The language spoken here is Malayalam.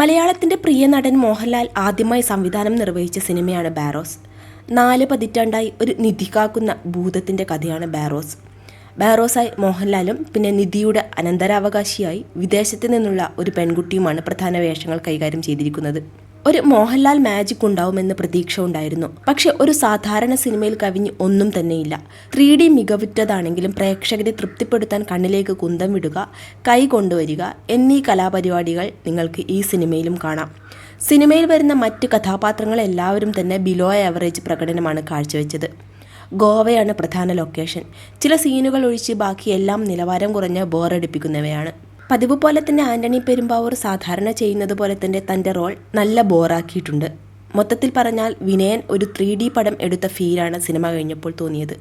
മലയാളത്തിന്റെ പ്രിയ നടൻ മോഹൻലാൽ ആദ്യമായി സംവിധാനം നിർവഹിച്ച സിനിമയാണ് ബാരോസ് നാല് പതിറ്റാണ്ടായി ഒരു നിധി കാക്കുന്ന ഭൂതത്തിന്റെ കഥയാണ് ബാരോസ് ബാരോസായി മോഹൻലാലും പിന്നെ നിധിയുടെ അനന്തരാവകാശിയായി വിദേശത്ത് നിന്നുള്ള ഒരു പെൺകുട്ടിയുമാണ് പ്രധാന വേഷങ്ങൾ കൈകാര്യം ചെയ്തിരിക്കുന്നത്. ഒരു മോഹൻലാൽ മാജിക് ഉണ്ടാവുമെന്ന് പ്രതീക്ഷ ഉണ്ടായിരുന്നു. പക്ഷെ ഒരു സാധാരണ സിനിമയിൽ കവിഞ്ഞ് ഒന്നും തന്നെയില്ല. ത്രീ ഡി മികവുറ്റതാണെങ്കിലും പ്രേക്ഷകരെ തൃപ്തിപ്പെടുത്താൻ കണ്ണിലേക്ക് കുന്തം വിടുക കൈ കൊണ്ടുവരിക എന്നീ കലാപരിപാടികൾ നിങ്ങൾക്ക് ഈ സിനിമയിലും കാണാം. സിനിമയിൽ വരുന്ന മറ്റ് കഥാപാത്രങ്ങൾ എല്ലാവരും തന്നെ ബിലോ ആവറേജ് പ്രകടനമാണ് കാഴ്ചവെച്ചത്. ഗോവയാണ് പ്രധാന ലൊക്കേഷൻ ചില സീനുകൾ ഒഴിച്ച് ബാക്കി എല്ലാം നിലവാരം കുറഞ്ഞ ബോറടിപ്പിക്കുന്നവയാണ് പതിവ് പോലെ തന്നെ ആന്റണി പെരുമ്പാവൂർ സാധാരണ ചെയ്യുന്നത് പോലെ തന്നെ തന്റെ റോൾ നല്ല ബോറാക്കിയിട്ടുണ്ട് മൊത്തത്തിൽ പറഞ്ഞാൽ വിനയൻ ഒരു ത്രീ ഡി പടം എടുത്ത ഫീലാണ് സിനിമ കഴിഞ്ഞപ്പോൾ തോന്നിയത്.